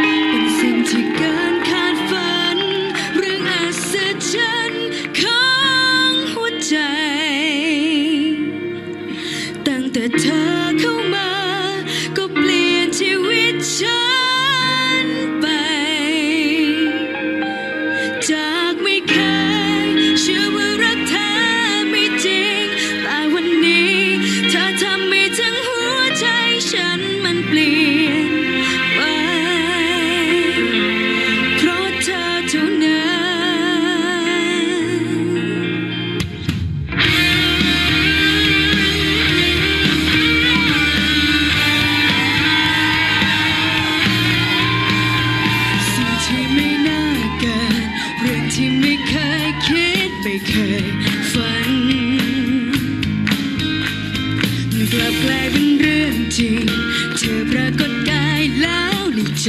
Insignificant. ที่ไม่เคยคิดไม่เคยฝันกลับกลายเป็นเรื่องจริง เธอปรากฏกายแล้วในใจ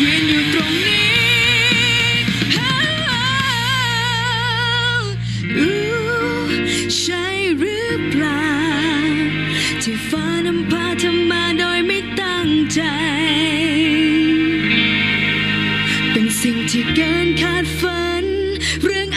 ยืนอยู่ตรงนี้ ใช่หรือเปล่า ที่ฟ้านำพาเธมาโดยไม่ตั้งใจ เป็นสิ่งที่เกินคาดฝันเรื่อง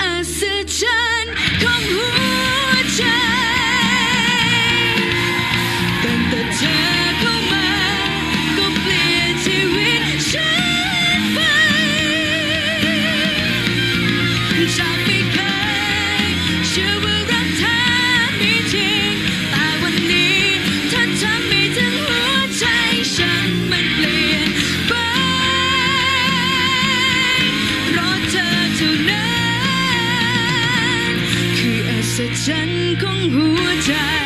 山空无ค